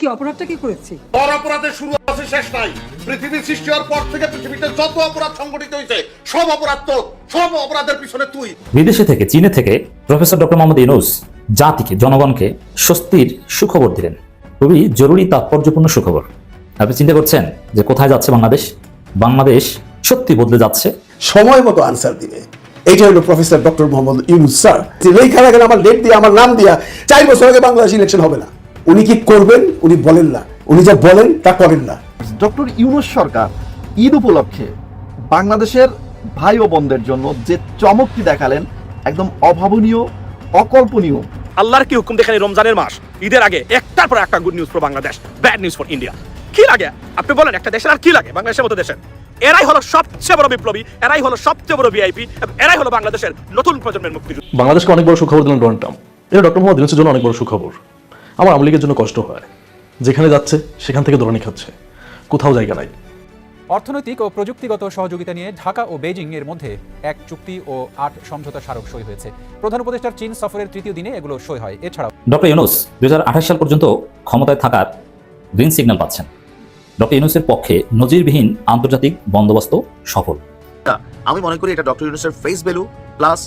কি অপরাধটা কি করেছি? বড় অপরাধের শুরু আছে শেষ নাই। পৃথিবীর সৃষ্টি হওয়ার পর থেকে পৃথিবীতে যত অপরাধ সংঘটিত হয়েছে সব অপরাধ তো সব অপরাধের পিছনে তুই। বিদেশে থেকে চীনে থেকে প্রফেসর ডক্টর মোহাম্মদ ইউনুস জাতিকে জনগণকে স্বস্তির সুখবর দিলেন। খুবই জরুরি তাৎপর্যপূর্ণ সুখবর। আপনি চিন্তা করছেন যে কোথায় যাচ্ছে বাংলাদেশ? বাংলাদেশ সত্যি বদলে যাচ্ছে? সময় মতো আনসার দিবে। এইটা হলো professor doctor Mohammad Yunus sir যে লেখা রাখেন আমার ডেট দিয়ে আমার নাম দিয়া চার বছর আগে বাংলাদেশ ইলেকশন হবে না। উনি কি করবেন? উনি বলেন না। উনি যা বলেন তা করেন না। ডক্টর ইউনুস সরকার ঈদ উপলক্ষে বাংলাদেশের ভাই ও বোনদের জন্য যে চমকটি দেখালেন একদম অভাবনীয় অকল্পনীয়। আল্লাহর কি হুকুম দেখেন রমজানের মাস? ঈদের আগে একটার পর একটা good news for Bangladesh bad news for India কি লাগে? আপনি বলেন একটা দেশের আর কি লাগে? বাংলাদেশের মতো দেশের। এরাই হলো সবচেয়ে বড় বিপ্লবী এরাই হলো সবচেয়ে বড় ভিআইপি এরাই হলো বাংলাদেশের নতুন প্রজন্মের মুক্তিযুদ্ধ। বাংলাদেশকে অনেক বড় সুখবর দিলেন ডোনাল্ড ট্রাম্প। এটা ডক্টর মোহাম্মদ ইউনুসের জন্য অনেক বড় সুখবর। আমার আওয়ামী লীগের জন্য কষ্ট হয়। যেখানে যাচ্ছে সেখান থেকে দৌড়ানি খাচ্ছে। কোথাও জায়গা নাই। অর্থনৈতিক ও প্রযুক্তিগত সহযোগিতা নিয়ে ঢাকা ও বেজিং এর মধ্যে এক চুক্তি ও আট সমঝোতা স্মারক সই হয়েছে। প্রধান উপদেষ্টার চীন সফরের তৃতীয় দিনে এগুলো সই হয়। এছাড়াও ডক্টর ইউনুস দুই সাল পর্যন্ত ক্ষমতায় থাকার গ্রিন সিগন্যাল পাচ্ছেন। ডক্টর ইউনুসের পক্ষে নজিরবিহীন আন্তর্জাতিক বন্দোবস্ত সফল। আমি মনে করি এটা ডক্টর ইউনুসের ফেস ভ্যালু প্লাস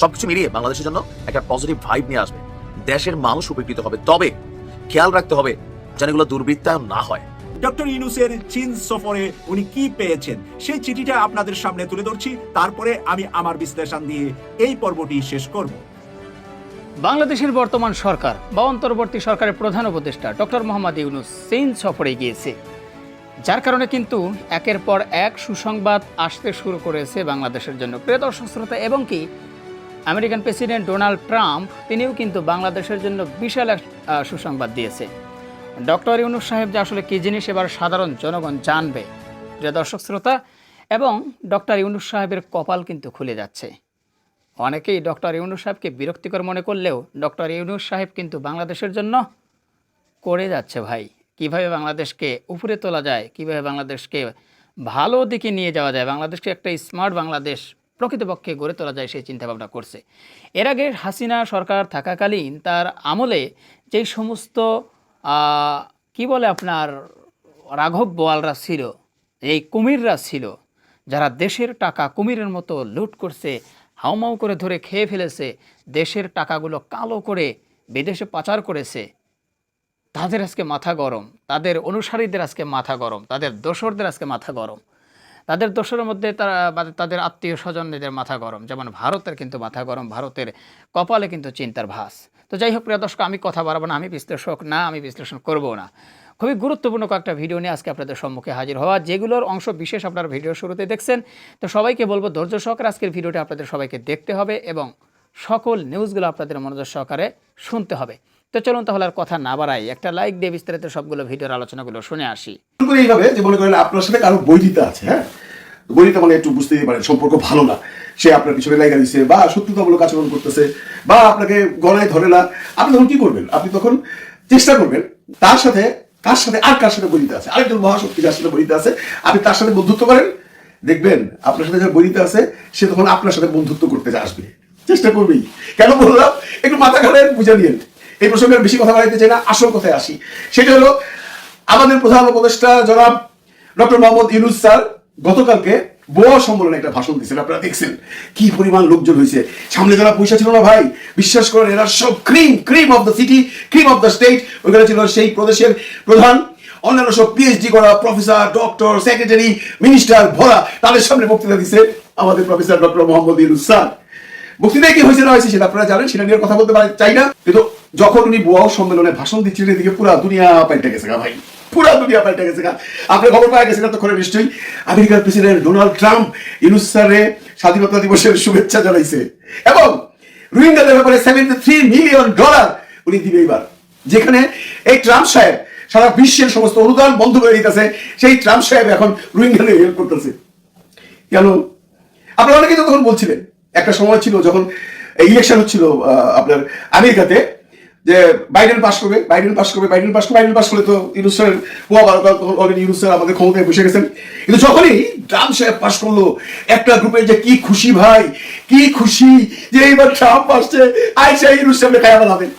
সবকিছু মিলিয়ে বাংলাদেশের জন্য একটা পজিটিভ ভাইব নিয়ে আসবে। দেশের মানুষ উপকৃত হবে। তবে খেয়াল রাখতে হবে যেন এগুলো দুর্বৃত্তায়ন না হয়। ডক্টর ইউনুসের চীন সফরে উনি কি পেয়েছেন? সেই চিঠিটা আপনাদের সামনে তুলে ধরছি। তারপরে আমি আমার বিশ্লেষণ দিয়ে এই পর্বটি শেষ করব। বাংলাদেশের বর্তমান সরকার বা অন্তর্বর্তী সরকারের প্রধান উপদেষ্টা ডক্টর মোহাম্মদ ইউনুস চীন সফরে গিয়েছে। যার কারণে কিন্তু একের পর এক সুসংবাদ আসতে শুরু করেছে বাংলাদেশের জন্য। প্রিয় দর্শক শ্রোতা এবং কি আমেরিকান প্রেসিডেন্ট ডোনাল্ড ট্রাম্প, তিনিও কিন্তু বাংলাদেশের জন্য বিশাল এক সুসংবাদ দিয়েছে। ডক্টর ইউনুস সাহেব যে আসলে কী জিনিস এবার সাধারণ জনগণ জানবে, প্রিয় দর্শক শ্রোতা, এবং ডক্টর ইউনুস সাহেবের কপাল কিন্তু খুলে যাচ্ছে। অনেকেই ডক্টর ইউনুস সাহেবকে বিরক্তিকর মনে করলেও ডক্টর ইউনুস সাহেব কিন্তু বাংলাদেশের জন্য করে যাচ্ছে ভাই। কীভাবে বাংলাদেশকে উপরে তোলা যায়, কীভাবে বাংলাদেশকে ভালো দিকে নিয়ে যাওয়া যায়, বাংলাদেশকে একটা স্মার্ট বাংলাদেশ প্রকৃতপক্ষে গড়ে তোলা যায় সেই চিন্তাভাবনা করছে। এর আগে হাসিনা সরকার থাকাকালীন তার আমলে যেই সমস্ত কি বলে আপনার, রাঘব বোয়ালরা ছিল, এই কুমিররা ছিল, যারা দেশের টাকা কুমিরের মতো লুট করছে, হাউমাউ করে ধরে খেয়ে ফেলেছে, দেশের টাকাগুলো কালো করে বিদেশে পাচার করেছে, তাদের আজকে মাথা গরম, তাদের অনুসারীদের আজকে মাথা গরম, তাদের দোসরদের আজকে মাথা গরম। তাদের দোসরের মধ্যে তারা তাদের আত্মীয় স্বজনদের মাথা গরম। যেমন ভারতের কিন্তু মাথা গরম, ভারতের কপালে কিন্তু চিন্তার ভাস তো যাই হোক, প্রিয় দর্শক, আমি কথা বাড়াবো না, আমি বিশ্লেষক না, আমি বিশ্লেষণ করব না। খুবই গুরুত্বপূর্ণ কয়েকটা ভিডিও নিয়ে আজকে আপনাদের সম্মুখে হাজির হওয়া। যেগুলোর অংশ বিশেষ আপনার ভিডিও শুরুতে দেখছেন, তো সবাইকে বলব, ধৈর্য সহকারে আজকের ভিডিওটি আপনাদের সবাইকে দেখতে হবে এবং সকল নিউজগুলো আপনাদের মনোযোগ সহকারে শুনতে হবে। তো চলুন তাহলে আর কথা না বাড়াই। একটা লাইক দিয়ে বিস্তারিত সবগুলো ভিডিওর আলোচনাগুলো শুনে আসি। এইভাবে যে মনে করেন আপনার সাথে কারও বৈরিতা আছে হ্যাঁ? বৈরিতা মানে একটু বুঝতে পারেন, সম্পর্ক ভালো না। সে আপনার পিছনে লাগা দিচ্ছে বা শত্রুতামূলক আচরণ করতেছে বা আপনাকে গলায় ধরে না। আপনি তখন কি করবেন? আপনি তখন চেষ্টা করবেন তার সাথে, কার সাথে, আর কার সাথে বৈরিতা আছে? আরেকজন মহাশক্তি যার সাথে বৈরিতা আছে, আপনি তার সাথে বন্ধুত্ব করেন। দেখবেন আপনার সাথে যার বৈরিতা আছে, সে তখন আপনার সাথে বন্ধুত্ব করতে আসবে। চেষ্টা করবেই। কেন বললাম? একটু মাথা ঘাড়েন বুঝে নিন এই প্রসঙ্গে বেশি কথা বাড়াইতে চাই না, আসল কথায় আসি। সেটা হলো, আমাদের প্রধান উপদেষ্টা জনাব ডক্টর মোহাম্মদ ইউনুস স্যার গতকালকে বোয়া সম্মেলনে একটা ভাষণ দিয়েছেন, আপনারা দেখছেন কি পরিমাণ লোকজন হয়েছে। সামনে যারা পয়সা ছিল না ভাই, বিশ্বাস করেন, এরা সব cream cream of the city cream of the state ওইখানে ছিল সেই প্রদেশের প্রধান, অন্যান্য সব পিএইচডি করা প্রফেসর ডক্টর সেক্রেটারি মিনিস্টার ভরা তাদের সামনে বক্তৃতা দিচ্ছে আমাদের professor doctor Mohammad Yunus sir. বক্তৃতায় কি হয়েছে না হয়েছে সেটা আপনারা জানেন, সেটা নিয়ে কথা বলতে চাই না। কিন্তু যখন উনি বোয়াও সম্মেলনে ভাষণ দিচ্ছিলেন, এদিকে পুরা দুনিয়া পাল্টে গেছে গা ভাই। পুরা দুনিয়া পাল্টে গেছে গা। আপনি খবর পাওয়া গেছেন তখন নিশ্চয়ই। আমেরিকার প্রেসিডেন্ট ডোনাল্ড ট্রাম্প ইউনুস স্বাধীনতা দিবসের শুভেচ্ছা জানাইছে। এবং রোহিঙ্গাদের ব্যাপারে সেভেন্টি থ্রি মিলিয়ন ডলার উনি দিবে এবার। যেখানে এই ট্রাম্প সাহেব সারা বিশ্বের সমস্ত অনুদান বন্ধ করে দিতেছে, সেই ট্রাম্প সাহেব এখন রোহিঙ্গাদের হেল্প করতেছে। কেন? আপনারা অনেকেই তো তখন বলছিলেন একটা সময় ছিল যখন ইলেকশন হচ্ছিল আপনার আমেরিকাতে, যে বাইডেন পাস করবে বাইডেন পাস করবে বাইডেন পাস করবে বাইডেন পাস করলে তো ইউনুসের অলরেডি ইউনুসের আমাদের ক্ষমতায় বসে গেছেন। কিন্তু যখনই ট্রাম্প সাহেব পাস করল, একটা গ্রুপে যে কি খুশি ভাই, কি খুশি যে এইবার ট্রাম্প আসছে, আইসা ইউনুস সাহেব খায়া বানাবেন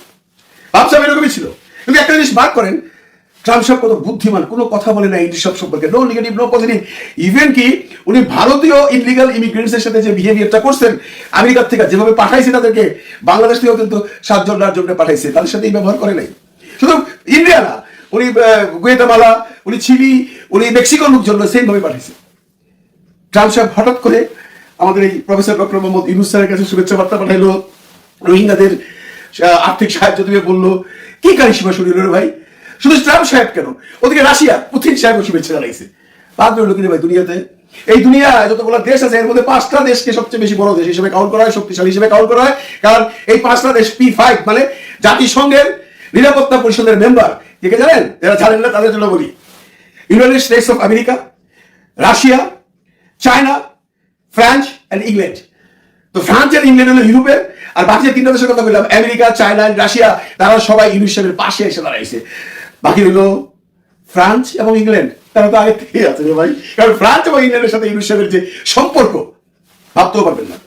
ভাবসাব এরকমই ছিল। কিন্তু একটা জিনিস মার্ক করেন ট্রাম্প সাহেব কত বুদ্ধিমান, কোনো কথা বলে না ইংলিশ সব সম্পর্কে। No negative no positive even কি, উনি ভারতীয় ইনলিগাল ইমিগ্রেন্টসের সাথে যে বিহেভিয়ারটা করছেন, আমেরিকার থেকে যেভাবে পাঠাইছে তাদেরকে, বাংলাদেশ থেকেও কিন্তু সাতজন, আটজন পাঠাইছে, তাদের সাথে এই ব্যবহার করে নাই। শুধু ইন্ডিয়া না উনি গুয়েতামালা, উনি চিলি, উনি মেক্সিকোর লোকজন সেম ভাবে পাঠাইছে। ট্রাম্প সাহেব হঠাৎ করে আমাদের এই প্রফেসর ডক্টর মোহাম্মদ ইউনুস স্যারের কাছে শুভেচ্ছা বার্তা পাঠাইলো। রোহিঙ্গাদের আর্থিক সাহায্য দিয়ে বলল, কি কারিসীমা রে ভাই? শুধু ট্রাম্প সাহেব কেন? ওদিকে রাশিয়া, পুতিন সাহেব শুভেচ্ছা জানাইছে। বাদ রইল কিনে ভাই, দুনিয়াতে। এই দুনিয়া যতগুলো দেশ আছে, এর মধ্যে পাঁচটা দেশকে সবচেয়ে বেশি বড় দেশ হিসেবে কাউন্ট করা হয়, শক্তিশালী হিসেবে কাউন্ট করা হয়। কারণ এই পাঁচটা দেশ পি ফাইভ মানে জাতিসংঘের নিরাপত্তা পরিষদের মেম্বার কে জানেন? যারা জানেন না, তাদের জন্য বলি। United States of America Russia China France and England তো ফ্রান্স আর ইংল্যান্ড হলো ইউরোপের, আর বাকি তিনটা দেশের কথা বললাম, আমেরিকা, চায়না, রাশিয়া, তারা সবাই ইউনিট পাশে এসে দাঁড়াইছে। বাকি হলো ফ্রান্স এবং ইংল্যান্ড। তারা তো আগে থেকেই আছে ভাই। কারণ ফ্রান্স এবং ইংল্যান্ডের সাথে ইউনিসেফের যে সম্পর্ক, ভাবতেও পারবেন না।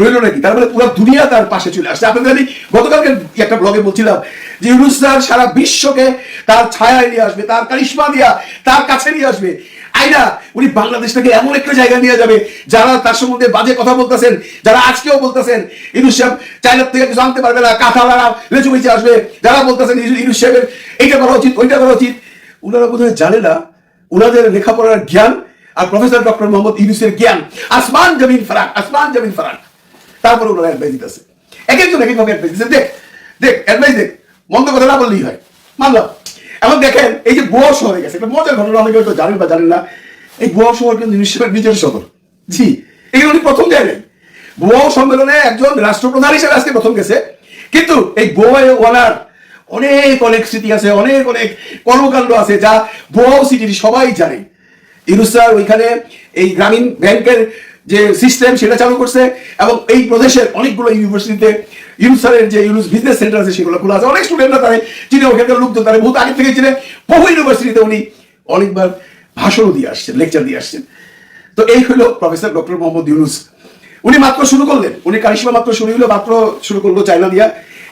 রইল নাকি? তার মানে পুরো দুনিয়া তার পাশে চলে আসছে। আপনাদের আমি গতকালকে একটা ব্লগে বলছিলাম যে ইউনুস সারা বিশ্বকে তার ছায়া নিয়ে আসবে, তার কারিশমা দিয়া তার কাছে নিয়ে আসবে। আইনা উনি বাংলাদেশটাকে এমন একটা জায়গায় নিয়ে যাবে, যারা তার সম্বন্ধে বাজে কথা বলতেছেন, যারা আজকেও বলতেছেন ইউনুস সাহেব চাইনার থেকে কিছু আনতে পারবে না কাঁথালারা লেচু বেঁচে আসবে, যারা বলতেছেন ইউনুস সাহেবের, এইটা করা উচিত, ওইটা করা উচিত। ওনারা বোধহয় জানে না ওনাদের লেখাপড়ার জ্ঞান আর প্রফেসর ডক্টর মোহাম্মদ ইউনুসের জ্ঞান। আসমান, জমিন, ফারাক, আসমান, জমিন, ফারাক। তারপরে ওনারা অ্যাডভাইস দিতেছে। এক একজন এক একভাবে অ্যাডভাইস দিচ্ছে দেখ দেখ অ্যাডভাইস দেখ। মন্দ কথা না বললেই হয়। মানলাম। এখন দেখেন, এই যে গোয়া শহরে গেছে একটা মজার ঘটনা, অনেকে হয়তো জানেন বা জানেন না। এই গোয়া শহর কিন্তু নিশ্চয় নিজের শহর। জি এখানে উনি প্রথম যায় গোয়া সম্মেলনে একজন রাষ্ট্রপ্রধান হিসেবে আজকে প্রথম গেছে। কিন্তু এই গোয়ায় ওনার অনেক অনেক স্মৃতি আছে, অনেক অনেক কর্মকাণ্ড আছে যা গোয়া সিটির সবাই জানে। স্যার ওইখানে এই গ্রামীণ ব্যাংকের যে সিস্টেম সেটা চালু করছে এবং এই প্রদেশের অনেকগুলো ইউনিভার্সিটিতে ইউনুস স্যারের যে ইউনুস বিজনেস সেন্টার আছে সেগুলো খোলা আছে। অনেক স্টুডেন্টরা তারা চিনে, ওখানকার লোকজন তারা বহুত আগে থেকে চিনে। বহু ইউনিভার্সিটিতে উনি অনেকবার ভাষণও দিয়ে আসছেন লেকচার দিয়ে আসছেন। তো এই হলো প্রফেসর ডক্টর মোহাম্মদ ইউনুস। উনি মাত্র শুরু করলেন। উনি কারিশমা মাত্র শুরু হলো মাত্র শুরু করল চাইনা দিয়া।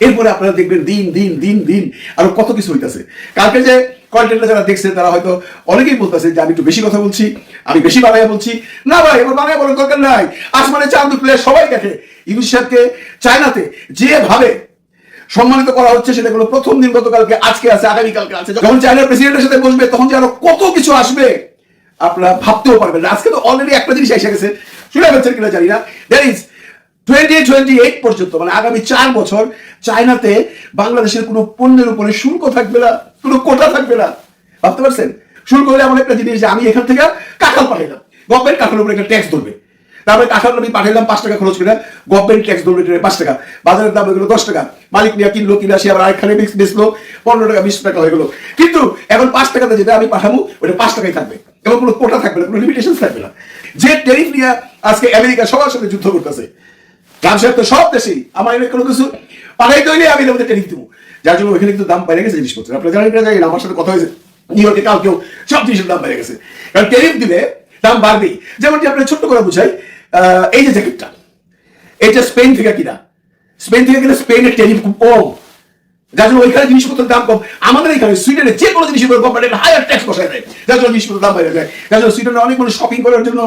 এরপরে আপনারা দেখবেন দিন দিন দিন দিন আরও কত কিছু হইতাছে। কালকে যে কন্টেন্টটা যারা দেখছে, তারা হয়তো অনেকেই বলতেছে যে আমি একটু বেশি কথা বলছি, আমি বেশি বানাইয়া বলছি। না ভাই, এবার বানাইয়া বলার দরকার নাই। আসমানে চাঁদ উঠলে সবাই দেখে, ইউনুস সাহেবকে চায়নাতে যেভাবে সম্মানিত করা হচ্ছে, সেটা হলো প্রথম দিন গতকালকে, আজকে আছে, আগামীকালকে আছে। যখন চায়নার প্রেসিডেন্টের সাথে বসবে, তখন যে কত কিছু আসবে, আপনারা ভাবতেও পারবেন না। আজকে তো অলরেডি একটা জিনিস এসে গেছে, শুনে পাচ্ছেন কিনা জানি না। That is twenty twenty eight পর্যন্ত মানে আগামী চার বছর, চায়নাতে বাংলাদেশের কোনো পণ্যের উপরে শুল্ক থাকবে না। কোনো কোটা থাকবে না। ভাবতে পারছেন? শুল্ক হলে এমন একটা জিনিস যে আমি এখান থেকে কাঁঠাল পাঠাইলাম। গভর্নমেন্ট কাঁঠালের উপরে একটা ট্যাক্স ধরবে। তারপরে কাঁঠাল আমি পাঠাইলাম পাঁচ টাকা খরচ করে। গভর্নমেন্ট ট্যাক্স ধরবে এটা পাঁচ টাকা। বাজারের দাম হয়ে গেলো দশ টাকা। মালিক নিয়ে কিনলো, কিনা সে আবার আরেকখানে বেচলো। পনেরো টাকা, বিশ টাকা হয়ে গেলো। কিন্তু এখন পাঁচ টাকাতে যেটা আমি পাঠাবো, ওটা পাঁচ টাকাই থাকবে। এবং কোনো কোটা থাকবে না, কোনো লিমিটেশন থাকবে না। যে টেরিফ নিয়ে আজকে আমেরিকা সবার সাথে যুদ্ধ করতেছে, ট্রাম্প সাহেব তো সব দেশেই, আমার কোনো কিছু পাঠাইতে হইলে আমি ওদের টেরিফ দেবো। যার জন্য ওখানে কিন্তু দাম বাইরে গেছে জিনিসপত্র আপনারা জানেন জানেন, আমার সাথে কথা হয়েছে নিউ ইয়র্কে কালকেও সব জিনিসের দাম বেড়ে গেছে। কারণ টেরিফ দিলে দাম বাড়বেই। যেমন কি আপনার ছোট্ট করে বুঝাই এই যে জ্যাকেটটা, এটা স্পেন থেকে কিনা? স্পেন থেকে কিনা স্পেনের টেরিফ খুব কম। যার জন্য ওইখানে জিনিসপত্রের দাম কম। আমাদের এখানে, সুইডেনে যে কোনো জিনিসের উপর গভর্নমেন্ট হায়ার ট্যাক্স বসায় দেয়। যার জন্য জিনিসপত্রের দাম বেড়ে যায়। যার জন্য সুইডেনে অনেক মানুষ শপিং করার জন্য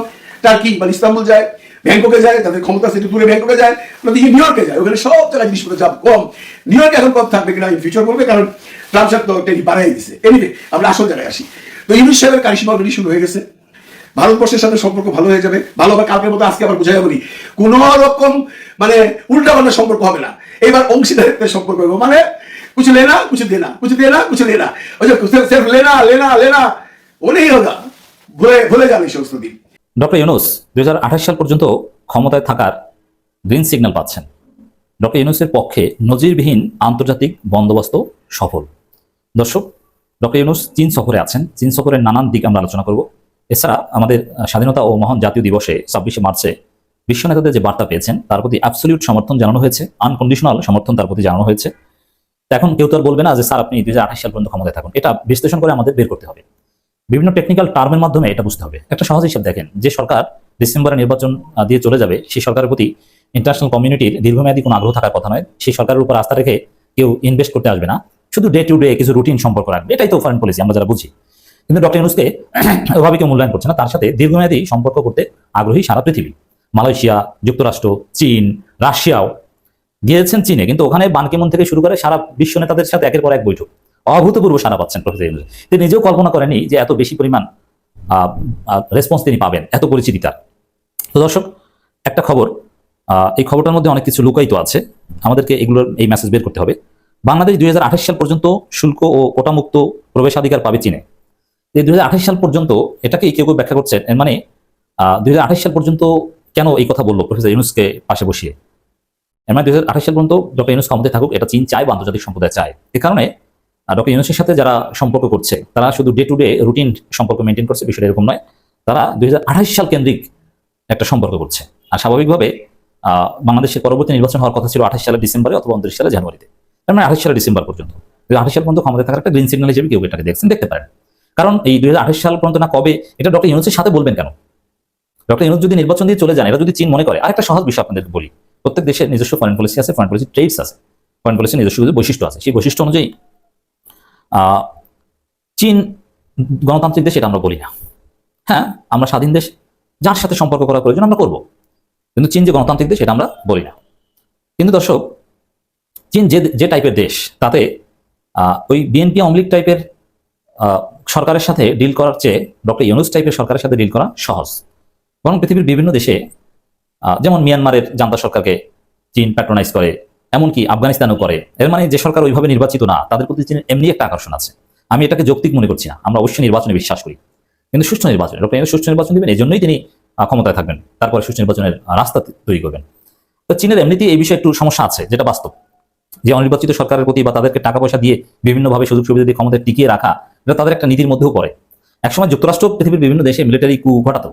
টার্কি বা ইস্তাম্বুল যায়। ব্যাংককে যায়, তাদের ক্ষমতা সেটি দূরে ব্যাংককে যায় নদী নিউ ইয়র্কে যায়, ওখানে সব জায়গায় জিনিসপত্রের দাম কম। নিউ ইয়র্কে এখন কম থাকবে কিনা ইন ফিউচার বলবে, কারণ ট্রাম্প তো টেরি বাড়াই দিছে। এনিওয়ে আমরা আসল জায়গায় আসি। তো ইউনুস সাহেবের কারিশমা অলরেডি শুরু হয়ে গেছে। ভারতবর্ষের সাথে সম্পর্ক ভালো হয়ে যাবে। ভালো হবে কালকের মতো আজকে আবার বুঝাই যাবনি কোন রকম মানে উল্টা পাল্টা সম্পর্ক হবে না। এবার অংশীদারিত্বের সম্পর্ক হবে। মানে কিছু লেনা, কিছু দেনা কিছু দেনা, কিছু লেনা। ওই যে সির্ফ লেনা লেনা লেনা ওনেই হোগা ভুলে ভুলে যাবে সমস্ত দিন। ডক্টর ইউনুস দু হাজার আঠাশ সাল পর্যন্ত ক্ষমতায় থাকার গ্রিন সিগন্যাল পাচ্ছেন। ডক্টর ইউনুসের পক্ষে নজিরবিহীন আন্তর্জাতিক বন্দোবস্ত সফল। দর্শক, ডক্টর ইউনুস চীন সফরে আছেন। চীন সফরের নানান দিক আমরা আলোচনা করব। এছাড়া আমাদের স্বাধীনতা ও মহান জাতীয় দিবসে ছাব্বিশে মার্চে বিশ্ব নেতাদের যে বার্তা পেয়েছেন, তার প্রতি অ্যাবসলিউট সমর্থন জানানো হয়েছে। আনকন্ডিশনাল সমর্থন তার প্রতি জানানো হয়েছে। এখন কেউ তো আর বলবে না যে, স্যার, আপনি দুই হাজার আঠাশ সাল পর্যন্ত ক্ষমতায় থাকুন। এটা বিশ্লেষণ করে আমাদের বের করতে হবে। বিভিন্ন টেকনিক্যাল টার্মের মাধ্যমে এটা বুঝতে হবে। একটা সহজ হিসাব দেখেন, যে সরকার ডিসেম্বরে নির্বাচন দিয়ে চলে যাবে, সেই সরকারের প্রতি ইন্টারন্যাশনাল কমিউনিটির দীর্ঘমেয়াদী কোনো আগ্রহ থাকার কথা নয়। সেই সরকারের উপর আস্থা রেখে কেউ ইনভেস্ট করতে আসবে না। শুধু ডে টু ডে কিছু রুটিন সম্পর্ক রাখবে, এটাই তো ফরেন পলিসি আমরা যারা বুঝি। কিন্তু ডক্টর ইউনুসকে ওভাবে কেউ মূল্যায়ন করছে না, তার সাথে দীর্ঘমেয়াদী সম্পর্ক করতে আগ্রহী সারা পৃথিবী। মালয়েশিয়া, যুক্তরাষ্ট্র, চীন, রাশিয়াও গিয়েছেন চীনে, কিন্তু ওখানে বানকিমন থেকে শুরু করে সারা বিশ্ব নেতাদের সাথে একের পর এক বৈঠক। অভূতপূর্ব সারা পাচ্ছেন প্রফেসর তিনি নিজেও কল্পনা করেনি যে এত বেশি পরিমাণ রেসপন্স তিনি পাবেন, এত পরিচিতি তার। তো দর্শক, একটা খবর এই খবরটার মধ্যে অনেক কিছু লুকায়িত আছে। আমাদেরকে এগুলোর এই মেসেজ বের করতে হবে। বাংলাদেশ দুই সাল পর্যন্ত শুল্ক ও কোটামুক্ত প্রবেশাধিকার পাবে চীনে। এই দুই সাল পর্যন্ত এটাকে কেউ কেউ ব্যাখ্যা করছেন, এর মানে দুই হাজার আঠাশ সাল পর্যন্ত কেন এই কথা বলল প্রফেসর ইউনুসকে পাশে বসিয়ে? এর মানে দুই হাজার আঠাশ সাল পর্যন্ত ডক্টর ইউনুস ক্ষমতায় থাকুক, এটা চীন চায় বা আন্তর্জাতিক সম্প্রদায় চায়। এ কারণে ডক্টর ইউনুসের সাথে যারা সম্পর্ক করছে, তারা শুধু ডে টু ডে রুটিন সম্পর্ক মেনটেন করছে, বিষয়টা এরকম নয়। তারা দুই সাল কেন্দ্রিক একটা সম্পর্ক করছে। আর স্বাভাবিকভাবে বাংলাদেশের পরবর্তী নির্বাচন হওয়ার কথা ছিল আঠাশ সালের ডিসেম্বরে অথবা উনত্রিশ সালে জানুয়ারিতে। তার মানে আঠাশ সালের ডিসেম্বর পর্যন্ত। দুই আঠাশ সাল পর্যন্ত ক্ষমতায় থাকার একটা গ্রিন সিগন্যাল হিসেবে কেউ এটাকে দেখছেন, দেখতে পারেন। কারণ এই দুই সাল পর্যন্ত না কবে, এটা ডক্টর ইউনুসের সাথে বলবেন কেন? ডক্টর ইউনুস যদি নির্বাচন দিয়ে চলে যান, এটা যদি চীন মনে করে, আরেকটা সহজ বিষয় আপনাদের বলি। প্রত্যেক দেশের নিজস্ব ফরেন পলিসি আছে ফরেন পলিসি ট্রেডস আছে। ফরেন পলিসির নিজস্ব বৈশিষ্ট্য আছে। সেই বৈশিষ্ট্য অনুযায়ী চীন গণতান্ত্রিক দেশ, এটা আমরা বলি না। হ্যাঁ আমরা স্বাধীন দেশ, যার সাথে সম্পর্ক করা প্রয়োজন আমরা করব। কিন্তু চীন যে গণতান্ত্রিক দেশ, এটা আমরা বলি না। কিন্তু দর্শক, চীন যে যে টাইপের দেশ, তাতে ওই বিএনপি লীগ টাইপের সরকারের সাথে ডিল করার চেয়ে ডক্টর ইউনুস টাইপের সরকারের সাথে ডিল করা সহজ। বরং পৃথিবীর বিভিন্ন দেশে যেমন মিয়ানমারের জান্তা সরকারকে চীন প্যাট্রোনাইজ করে এমনকি আফগানিস্তানও করে। এর মানে যে সরকার ওইভাবে নির্বাচিত না, তাদের প্রতি এমনি একটা আকর্ষণ আছে। আমি এটাকে যৌক্তিক মনে করছি না, আমরা অবশ্যই নির্বাচনে বিশ্বাস করি। কিন্তু সুষ্ঠু নির্বাচন ইউনুস সুষ্ঠু নির্বাচন দিবেন এই জন্যই তিনি ক্ষমতায় থাকবেন। তারপরে সুষ্ঠু নির্বাচনের রাস্তা তৈরি করবেন। তো চীনের এমনিতেই এই বিষয়ে একটু সমস্যা আছে, যেটা বাস্তব। যে অনির্বাচিত সরকারের প্রতি বা তাদেরকে টাকা পয়সা দিয়ে বিভিন্নভাবে সুযোগ সুবিধা দিয়ে ক্ষমতায় টিকিয়ে রাখা, এটা তাদের একটা নীতির মধ্যেও পড়ে। একসময় যুক্তরাষ্ট্র পৃথিবীর বিভিন্ন দেশে মিলিটারি কু ঘটাতো,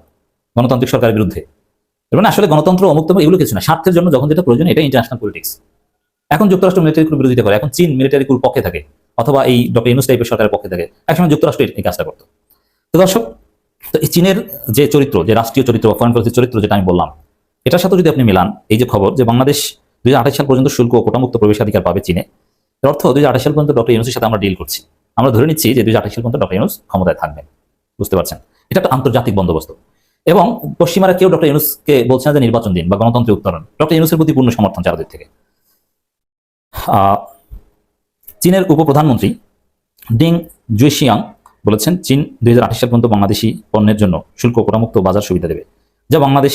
গণতান্ত্রিক সরকারের বিরুদ্ধে। এর মানে আসলে গণতন্ত্র অমুক্ত এগুলো কিছু না। স্বার্থের জন্য যখন যেটা প্রয়োজন এটা ইন্টারন্যাশনাল পলিটিক্স এখন যুক্তরাষ্ট্র মিলিটারি কুর বিরোধিতা করে, এখন চীন মিলিটারি কুর পক্ষে থাকে, অথবা এই ডক্টর ইউনুস টাইপের সরকারের পক্ষে থাকে, একসময় যুক্তরাষ্ট্র এই কাজটা করতো। তো দর্শক, তো এই চীনের যে চরিত্র, যে রাষ্ট্রীয় চরিত্র ফরেন পলিসির চরিত্র যেটা আমি বললাম, এটার সাথে যদি আপনি মিলান, এই যে খবর যে বাংলাদেশ দুই হাজার আঠাশ সাল পর্যন্ত শুল্ক ও কোটামুক্ত প্রবেশাধিকার পাবে চীনে, এর অর্থ দুই সাল পর্যন্ত ডক্টর ইউনুসের সাথে আমরা ডিল করছি। আমরা ধরে নিচ্ছি যে দু হাজার আঠাশ সাল পর্যন্ত ডক্টর ইউনুস ক্ষমতায় থাকবেন। বুঝতে পারছেন? এটা একটা আন্তর্জাতিক বন্দোবস্ত। এবং পশ্চিমারা কেউ ডক্টর ইউনুসকে বলছে না যে নির্বাচন দিন বা গণতন্ত্রের উত্তরণ। ডক্টর ইউনুসের প্রতি পূর্ণ সমর্থন চারদিক থেকে। চীনের উপপ্রধানমন্ত্রী ডিং জুয়েশিয়াং বলেছেন, চীন দুই সাল পর্যন্ত বাংলাদেশি পণ্যের জন্য শুল্ক কোটামুক্ত বাজার সুবিধা দেবে, যা বাংলাদেশ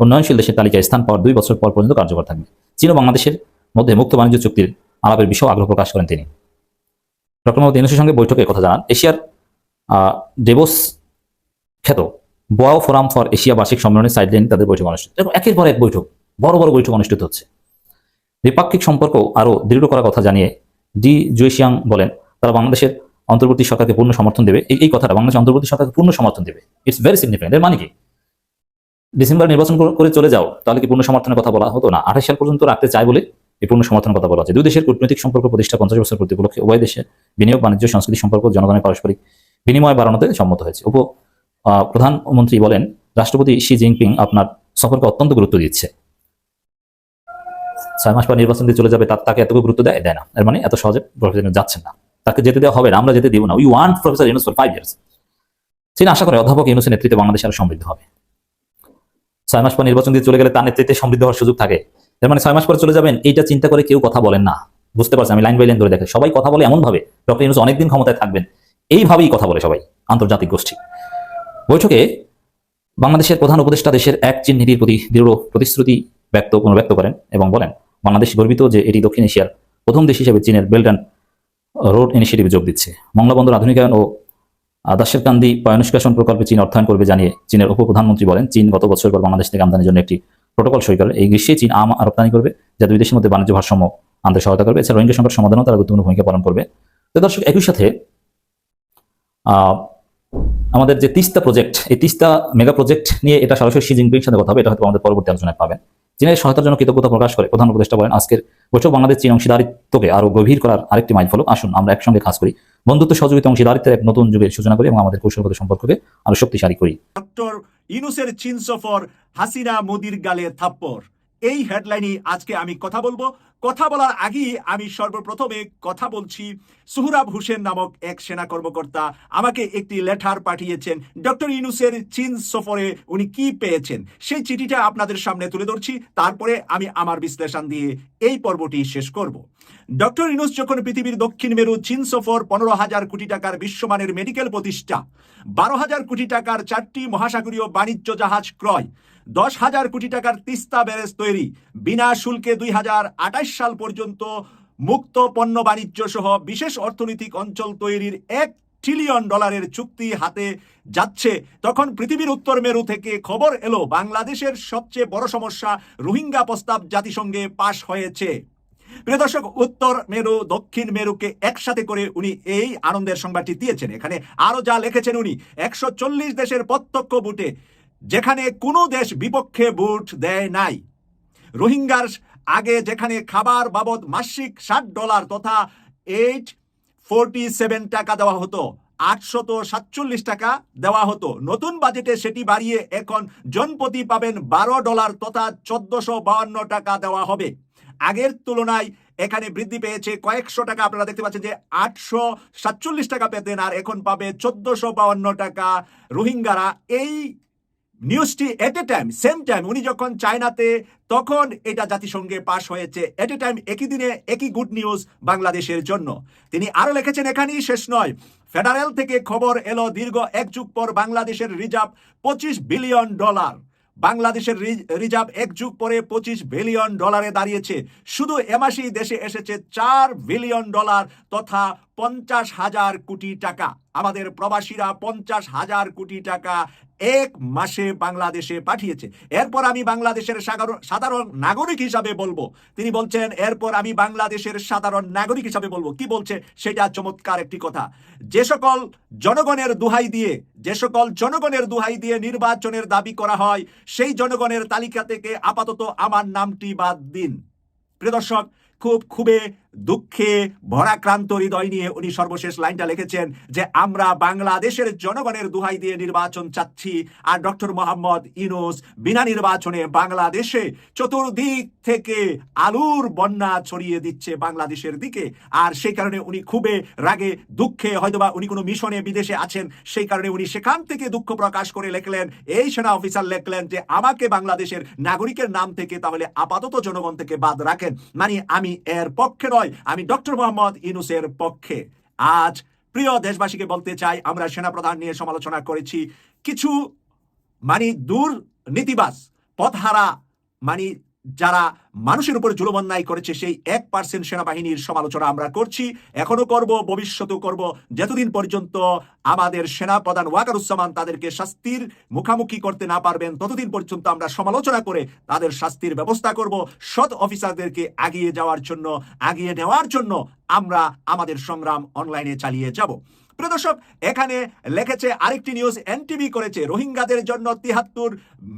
উন্নয়নশীল দেশের তালিকায় স্থান পাওয়ার দুই বছর পর পর্যন্ত কার্যকর থাকবে। চীন ও বাংলাদেশের মধ্যে মুক্ত বাণিজ্য চুক্তির আলাপের বিষয়ে আগ্রহ প্রকাশ করেন তিনি। ডক্টর মোহাম্মদ ইউনুসের সঙ্গে বৈঠকে কথা জানান, এশিয়ার ডেভোস খ্যাত বোয়াও ফোরাম ফর এশিয়া বার্ষিক সম্মেলনের সাইডলাইন তাদের বৈঠক অনুষ্ঠিত একের পর এক বৈঠক, বড় বড় বৈঠক অনুষ্ঠিত হচ্ছে। দ্বিপাক্ষিক সম্পর্ক আরও দৃঢ় করার কথা জানিয়ে ডি জুয়েশিয়াং বলেন, তারা বাংলাদেশের অন্তর্বর্তী সরকারকে পূর্ণ সমর্থন দেবে। এই কথাটা বাংলাদেশের অন্তর্বর্তী সরকারকে পূর্ণ সমর্থন দেবে। ইটস ভেরি সিগনিফিকেন্ট এর মানে কি? ডিসেম্বর নির্বাচন করে- চলে যাও, তাহলে কি পূর্ণ সমর্থনের কথা বলা হতো? না, আঠাশ সাল পর্যন্ত রাখতে চায় বলে এই পূর্ণ সমর্থনের কথা বলা হচ্ছে। দুই দেশের কূটনৈতিক সম্পর্ক প্রতিষ্ঠা পঞ্চাশ বছর প্রতি উপলক্ষে উভয় দেশে বিনিয়োগ, বাণিজ্য, সংস্কৃতি সম্পর্ক জনগণের পারস্পরিক বিনিময় বাড়ানোতে সম্মত হয়েছে। উপ প্রধানমন্ত্রী বলেন, রাষ্ট্রপতি শি জিনপিং আপনার সফরকে অত্যন্ত গুরুত্ব দিচ্ছে। ছয় মাস পর নির্বাচন দিয়ে চলে যাবে, তার তাকে এতটুকু গুরুত্ব দেয়? দেয় না। এর মানে এত সহজে প্রফেসর ইউনুস যাচ্ছেন না। তাকে যেতে দেওয়া হবে না, আমরা যেতে দিব না। We want professor Yunus for five years চীন আশা করে অধ্যাপক ইউনুসের নেতৃত্বে বাংলাদেশ আরও সমৃদ্ধ হবে। ছয় মাস পর নির্বাচন দিয়ে চলে গেলে তার নেতৃত্বে সমৃদ্ধ হওয়ার সুযোগ থাকে। এর মানে ছয় মাস পরে চলে যাবেন, এইটা চিন্তা করে কেউ কথা বলেন না। বুঝতে পারছেন, আমি লাইন বাই লাইন ধরে দেখে সবাই কথা বলে এমন ভাবে ডক্টর ইউনুস অনেকদিন ক্ষমতায় থাকবেন, এইভাবেই কথা বলে সবাই, আন্তর্জাতিক গোষ্ঠী। বৈঠকে বাংলাদেশের প্রধান উপদেষ্টা দেশের এক চীন নীতির প্রতি দৃঢ় প্রতিশ্রুতি ব্যক্ত পুনর্ব্যক্ত করেন এবং বলেন বাংলাদেশ গর্বিত যে এটি দক্ষিণ এশিয়ার প্রথম দেশ হিসেবে চীনের বেল্ট অ্যান্ড রোড ইনিশিয়েটিভে যোগ দিচ্ছে। মংলা বন্দর আধুনিকায়ন ও দাসের কান্দি পয়নিষ্কাশন প্রকল্পে চীন অর্থায়ন করবে জানিয়ে চীনের উপপ্রধানমন্ত্রী বলেন, চীন গত বছর পর বাংলাদেশ থেকে আমদানির জন্য একটি প্রোটোকল সই করে। এই গ্রীষ্মে চীন আম রপ্তানি করবে, যা দুই দেশের মধ্যে বাণিজ্য ভারসাম্য আনতে সহায়তা করবে। এছাড়া রোহিঙ্গা সংকট সমাধানও তারা গুরুত্বপূর্ণ ভূমিকা পালন করবে। তো দর্শক, একই সাথে আমাদের যে তিস্তা প্রজেক্ট এই তিস্তা মেগা প্রজেক্ট নিয়ে এটা সরাসরি শি জিনপিং সাথে কথা হবে। এটা হয়তো আমাদের পরবর্তী আলোচনায় পাবেন। চীনের সহায়তার জন্য কৃতজ্ঞতা প্রকাশ করে, প্রধান উপদেষ্টা বলেন, আজকের বৈঠক বাংলাদেশ চীন অংশীদারিত্বকে আরও গভীর করার আরেকটি মাইল ফলক। আসুন, আমরা একসঙ্গে কাজ করি। বন্ধুত্ব সহযোগিতা অংশীদারিত্বের এক নতুন যুগের সূচনা করি এবং আমাদের কৌশলগত সম্পর্ককে আরও শক্তিশালী করি। ডক্টর ইনুসের চীন সফর হাসিনা মোদির গালে থাপ্পড়। এই হেডলাইনে আজকে আমি কথা বলব। কথা বলার আগেই আমি সর্বপ্রথমে কথা বলছি সুহরাব হোসেন নামক এক সেনা কর্মকর্তা আমাকে একটি লেটার পাঠিয়েছেন। ডক্টর ইউনুসের চীন সফরে উনি কি পেয়েছেন? সেই চিঠিটা আপনাদের সামনে তুলে ধরছি। তারপরে আমি আমার বিশ্লেষণ দিয়ে এই পর্বটি শেষ করব। ডক্টর ইউনুস যখন পৃথিবীর দক্ষিণ মেরু চীন সফর পনেরো হাজার কোটি টাকার বিশ্বমানের মেডিকেল প্রতিষ্ঠা, বারো হাজার কোটি টাকার চারটি মহাসাগরীয় বাণিজ্য জাহাজ ক্রয়, দশ হাজার কোটি টাকার তিস্তা ব্যারেজ তৈরি, বিনা শুল্কে দুই হাজার আঠাশ সাল পর্যন্ত মুক্ত পণ্য বাণিজ্য সহ বিশেষ অর্থনৈতিক অঞ্চল তৈরির এক ট্রিলিয়ন ডলারের চুক্তি হাতে যাচ্ছে। তখন পৃথিবীর উত্তর মেরু থেকে খবর এলো, বাংলাদেশের সবচেয়ে বড় সমস্যা রোহিঙ্গা প্রস্তাব জাতিসংঘে পাশ হয়েছে। প্রিয় দর্শক, উত্তর মেরু, দক্ষিণ মেরুকে একসাথে করে উনি এই আনন্দের সংবাদটি দিয়েছেন। এখানে আরও যা লিখেছেন উনি, একশো চল্লিশ দেশের প্রত্যক্ষ বুটে যেখানে কোনো দেশ বিপক্ষে বুট দেয় নাই। রোহিঙ্গার আগে যেখানে খাবার বাবদ মাসিক ষাট ডলার তথা এইট ফোরটি সেভেন টাকা দেওয়া হতো, আটশত সাতচল্লিশ টাকা দেওয়া হতো। নতুন বাজেটে সেটি বাড়িয়ে এখন জনপ্রতি পাবেন বারো ডলার তথা চোদ্দশো বাউান্ন টাকা দেওয়া হবে। আগের তুলনায় এখানে বৃদ্ধি পেয়েছে কয়েকশো টাকা। আপনারা দেখতে পাচ্ছেন যে আটশো সাতচল্লিশ টাকা পেতেন আর এখন পাবে চোদ্দশো বাউান্ন টাকা। রোহিঙ্গারা এই নিউজটি at a time same time উনি যখন চায়নাতে, তখন এটা জাতিসংঘে পাশ হয়েছে এট এ টাইম একই দিনে একই গুড নিউজ বাংলাদেশের জন্য। তিনি আরও লিখেছেন, এখানেই শেষ নয়। ফেডারেল থেকে খবর এলো, দীর্ঘ এক যুগ পর বাংলাদেশের রিজার্ভ পঁচিশ বিলিয়ন ডলার বাংলাদেশের রিজার্ভ এক যুগ পরে পঁচিশ বিলিয়ন ডলারে দাঁড়িয়েছে। শুধু এ মাসেই দেশে এসেছে চার বিলিয়ন ডলার তথা পঞ্চাশ হাজার কোটি টাকা। আমাদের প্রবাসীরা পঞ্চাশ হাজার কোটি টাকা এক মাসে বাংলাদেশে পাঠিয়েছে। এরপর আমি বাংলাদেশের সাধারণ নাগরিক হিসাবে বলব। তিনি বলছেন, এরপর আমি বাংলাদেশের সাধারণ নাগরিক হিসাবে বলব। কি বলছে? সেটা চমৎকার একটি কথা। যে সকল জনগণের দুহাই দিয়ে, যে সকল জনগণের দুহাই দিয়ে নির্বাচনের দাবি করা হয়, সেই জনগণের তালিকা থেকে আপাতত আমার নামটি বাদ দিন। প্রিয় দর্শক, খুব খুবই দুঃখে ভরাক্রান্ত হৃদয় নিয়ে উনি সর্বশেষ লাইনটা লিখেছেন যে, আমরা বাংলাদেশের জনগণের দুহাই দিয়ে নির্বাচন চাচ্ছি। আর ডক্টর মোহাম্মদ ইনুস বিনা নির্বাচনে বাংলাদেশে চতুর্দিক থেকে আলুর বন্যা ছড়িয়ে দিচ্ছে বাংলাদেশের দিকে। আর সেই কারণে উনি খুবই রাগে দুঃখে, হয়তোবা উনি কোনো মিশনে বিদেশে আছেন, সেই কারণে উনি সেখান থেকে দুঃখ প্রকাশ করে লিখলেন, এই সেনা অফিসার লিখলেন যে, আমাকে বাংলাদেশের নাগরিকের নাম থেকে তাহলে আপাতত জনগণ থেকে বাদ রাখেন। মানে আমি এর পক্ষে নয় আমি ডক্টর মোহাম্মদ ইনুসের পক্ষে। আজ প্রিয় দেশবাসীকে বলতে চাই, আমরা সেনাপ্রধান নিয়ে সমালোচনা করেছি। কিছু মানে দূর নীতিবাস পথহারা মানে যারা মানুষের উপর জুলুম অন্যায় করেছে, সেই এক পার্সেন্ট সেনাবাহিনীর সমালোচনা আমরা করছি, এখনও করব, ভবিষ্যতেও করব। যতদিন পর্যন্ত আমাদের সেনা প্রধান ওয়াকারুজ্জামান তাদেরকে শাস্তির মুখামুখি করতে না পারবেন, ততদিন পর্যন্ত আমরা সমালোচনা করে তাদের শাস্তির ব্যবস্থা করব। সৎ অফিসারদেরকে আগিয়ে যাওয়ার জন্য আগিয়ে নেওয়ার জন্য আমরা আমাদের সংগ্রাম অনলাইনে চালিয়ে যাব। প্রিয় দর্শক এখানে লিখেছে আরেকটি নিউজ এনটিভি করেছে, রোহিঙ্গাদের জন্য তিহাত্তর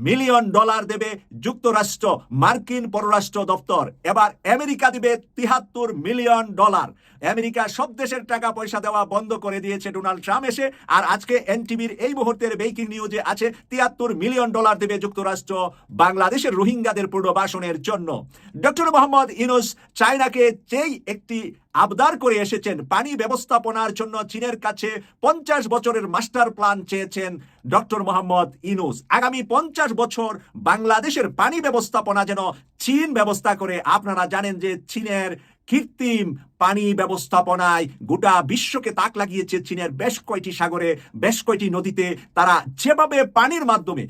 মিলিয়ন ডলার দেবে যুক্তরাষ্ট্র, মার্কিন পররাষ্ট্র দপ্তর। এবার আমেরিকা দিবে তিহাত্তর মিলিয়ন ডলার। আমেরিকা সব দেশের টাকা পয়সা দেওয়া বন্ধ করে দিয়েছে ডোনাল্ড ট্রাম্প এসে, আর আজকে এনটিভির এই মুহূর্তের বেকিং নিউজে আছে, তিয়াত্তর মিলিয়ন ডলার দেবে যুক্তরাষ্ট্র বাংলাদেশের রোহিঙ্গাদের পুনর্বাসনের জন্য। ডক্টর মোহাম্মদ ইনুস চায়নাকে যেই একটি আবদার করে এসেছেন পানি ব্যবস্থাপনার জন্য চীনের কাছে পঞ্চাশ বছরের মাস্টার প্ল্যান চেয়েছেন ডক্টর মোহাম্মদ ইনুস আগামী পঞ্চাশ বছর বাংলাদেশের পানি ব্যবস্থাপনা যেন চীন ব্যবস্থা করে। আপনারা জানেন যে চীনের কৃত্রিম পানি ব্যবস্থাপনায় গোটা বিশ্বকে তাক লাগিয়েছে চীনের বেশ কয়টি সাগরে, বেশ কয়টি নদীতে। তারা যেভাবে পানির মাধ্যমে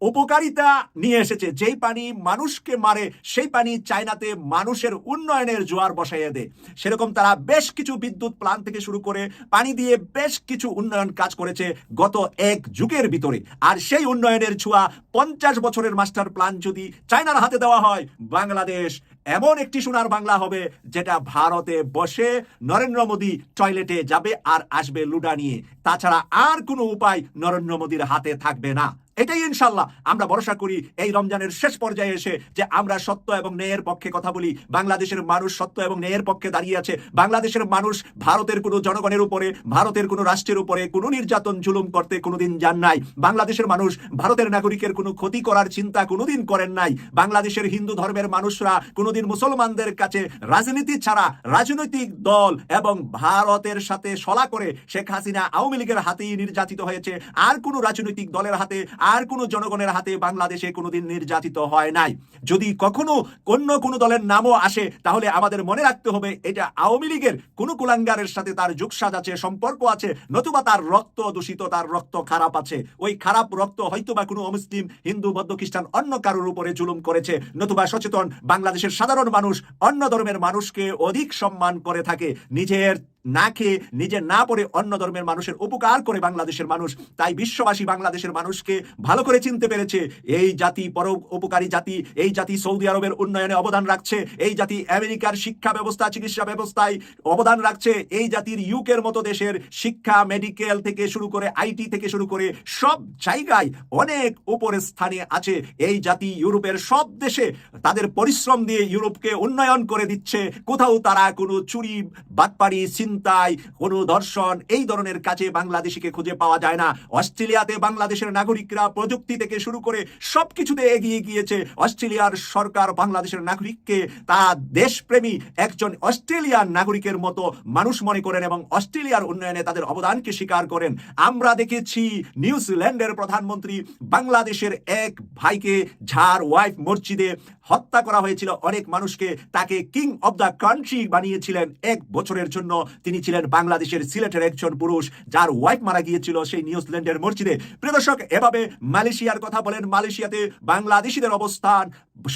উপকারিতা নিয়ে এসেছে। যেই পানি মানুষকে মারে, সেই পানি চায়নাতে মানুষের উন্নয়নের জোয়ার বসাইয়ে দেয়। সেরকম তারা বেশ কিছু বিদ্যুৎ প্লান্ট থেকে শুরু করে পানি দিয়ে বেশ কিছু উন্নয়ন কাজ করেছে গত এক যুগের ভিতরে। আর সেই উন্নয়নের ছোঁয়া পঞ্চাশ বছরের মাস্টার প্ল্যান যদি চায়নার হাতে দেওয়া হয়, বাংলাদেশ এমন একটি সোনার বাংলা হবে যেটা ভারতে বসে নরেন্দ্র মোদী টয়লেটে যাবে আর আসবে লুডা নিয়ে। তাছাড়া আর কোনো উপায় নরেন্দ্র মোদীর হাতে থাকবে না। এটাই ইনশাল্লাহ। আমরা ভরসা করি এই রমজানের শেষ পর্যায়ে এসে যে আমরা সত্য এবং ন্যায়ের পক্ষে কথা বলি। বাংলাদেশের মানুষ সত্য এবং ন্যায়ের পক্ষে দাঁড়িয়ে আছে। বাংলাদেশের মানুষ ভারতের কোনো জনগণের উপরে, ভারতের কোনো রাষ্ট্রের উপরে কোনো নির্যাতন জুলুম করতে কোনোদিন যান নাই। বাংলাদেশের মানুষ ভারতের নাগরিকের কোনো ক্ষতি করার চিন্তা কোনোদিন করেন নাই। বাংলাদেশের হিন্দু ধর্মের মানুষরা কোনোদিন মুসলমানদের কাছে রাজনীতি ছাড়া রাজনৈতিক দল এবং ভারতের সাথে সলা করে শেখ হাসিনা আওয়ামী লীগের হাতেই নির্যাতিত হয়েছে। আর কোনো রাজনৈতিক দলের হাতে আর কোনো জনগণের হাতে বাংলাদেশে কোনোদিন নির্যাতিত হয় নাই। যদি কখনো অন্য কোনো দলের নামও আসে, তাহলে আমাদের মনে রাখতে হবে এটা আওয়ামী লীগের কোনো কুলাঙ্গারের সাথে তার যোগসাজ আছে সম্পর্ক আছে, নতুবা তার রক্ত দূষিত, তার রক্ত খারাপ আছে। ওই খারাপ রক্ত হয়তোবা কোনো অমুসলিম, হিন্দু, বৌদ্ধ, খ্রিস্টান অন্য কারোর উপরে জুলুম করেছে, নতুবা সচেতন বাংলাদেশের সাধারণ মানুষ অন্য ধর্মের মানুষকে অধিক সম্মান করে থাকে, নিজের না খেয়ে নিজে না পড়ে অন্য ধর্মের মানুষের উপকার করে বাংলাদেশের মানুষ, তাই বিশ্ববাসী বাংলাদেশের মানুষকে ভালো করে চিনতে পেরেছে, এই জাতি পর উপকারী জাতি, এই জাতি সৌদি আরবের উন্নয়নে অবদান রাখছে, এই জাতি আমেরিকার শিক্ষা ব্যবস্থা, চিকিৎসা ব্যবস্থায় অবদান রাখছে, এই জাতির ইউকের মতো দেশের শিক্ষা, মেডিকেল থেকে শুরু করে আইটি থেকে শুরু করে সব জায়গায় অনেক উপরে স্থানে আছে, এই জাতি ইউরোপের সব দেশে তাদের পরিশ্রম দিয়ে ইউরোপকে উন্নয়ন করে দিচ্ছে, কোথাও তারা কোনো চুরি, বাটপাড়ি ছিনতাই কোনো ধর্ষণ এই ধরনের কাজে বাংলাদেশিকে খুঁজে পাওয়া যায় না। অস্ট্রেলিয়াতে বাংলাদেশের নাগরিকরা প্রযুক্তি থেকে শুরু করে সবকিছুতে এগিয়ে গিয়েছে। অস্ট্রেলিয়ার সরকার বাংলাদেশের নাগরিককে তা দেশপ্রেমী একজন অস্ট্রেলিয়ান নাগরিকের মতো মানুষ মনে করেন এবং অস্ট্রেলিয়ার উন্নয়নে তাদের অবদানকে স্বীকার করেন। আমরা দেখেছি নিউজিল্যান্ডের প্রধানমন্ত্রী বাংলাদেশের এক ভাইকে ঝাড় ওয়াইফ মসজিদে হত্যা করা হয়েছিল। অনেক মানুষকে তাকে কিং অব দ্য কান্ট্রি বানিয়েছিলেন এক বছরের জন্য। তিনি ছিলেন বাংলাদেশের সিলেটের একজন পুরুষ যার ওয়াইফ মারা গিয়েছিল সেই নিউজিল্যান্ডের মসজিদে। প্রিয় দর্শক, এভাবে মালয়েশিয়ার কথা বলেন, মালয়েশিয়াতে বাংলাদেশিদের অবস্থান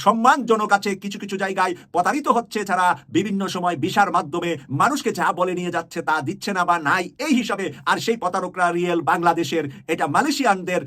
সম্মানজনক আছে। কিছু কিছু জায়গায় প্রতারিত হচ্ছে যারা বিভিন্ন সময় বিশার মাধ্যমে মানুষকে যা বলে নিয়ে যাচ্ছে তা দিচ্ছে না বা নাই এই হিসাবে। আর সেই প্রতারকরা রিয়েল বাংলাদেশের, এটা মালয়েশিয়ানদের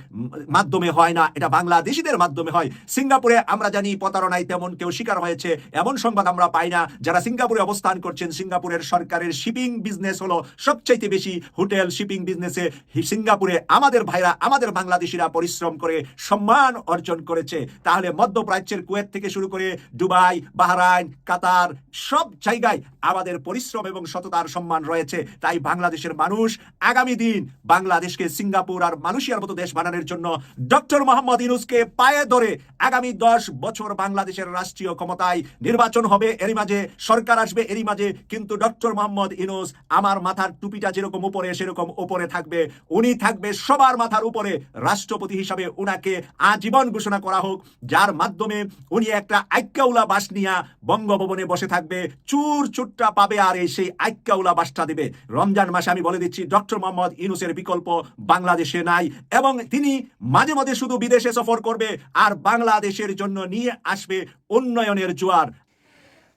মাধ্যমে হয় না, এটা বাংলাদেশিদের মাধ্যমে হয়। সিঙ্গাপুরে আমরা জানি প্রতারণায় তেমন কেউ শিকার হয়েছে, এমন সংবাদ আমরা পাই না। যারা সিঙ্গাপুরে অবস্থান করছেন, সিঙ্গাপুরের সরকারের শিপিং বিজনেস হলো সবচাইতে বেশি হোটেল শিপিং বিজনেসে সিঙ্গাপুরে আমাদের ভাইরা, আমাদের বাংলাদেশিরা পরিশ্রম করে সম্মান অর্জন করেছে। তাহলে মধ্যপ্রাচ্যের কুয়েত থেকে শুরু করে দুবাই, বাহরাইন, কাতার সব জায়গায় আমাদের পরিশ্রম এবং সততার সম্মান রয়েছে। তাই বাংলাদেশের মানুষ আগামী দিন বাংলাদেশকে সিঙ্গাপুর আর মালয়েশিয়ার মতো দেশ বানানোর জন্য ডক্টর মোহাম্মদ ইউনুসকে পায়ে ধরে আগামী দশ বছর বাংলাদেশের রাষ্ট্রীয় ক্ষমতায় নির্বাচন হবে। এরই মাঝে সরকার আসবে, এরই মাঝে কিন্তু ডক্টর মোহাম্মদ ইউনুস আমার মাথার টুপিটা যেরকম উপরে, সেরকম উপরে থাকবে। উনি থাকবে সবার মাথার উপরে। রাষ্ট্রপতি হিসাবে উনাকে আজীবন ঘোষণা করা হোক, যার মাধ্যমে উনি একটা আইক্যাউলা বাস নিয়া বঙ্গভবনে বসে থাকবে। চুর চুট্টা পাবে আর এই সেই আইক্যাউলা বাসটা দেবে। রমজান মাসে আমি বলে দিচ্ছি, ডক্টর মোহাম্মদ ইউনুসের বিকল্প বাংলাদেশে নাই এবং তিনি মাঝে মাঝে শুধু বিদেশে সফর করবে আর বাংলাদেশের জন্য নিয়ে আসবে উন্নয়নের জোয়ার।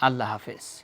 আল্লাহ হাফেজ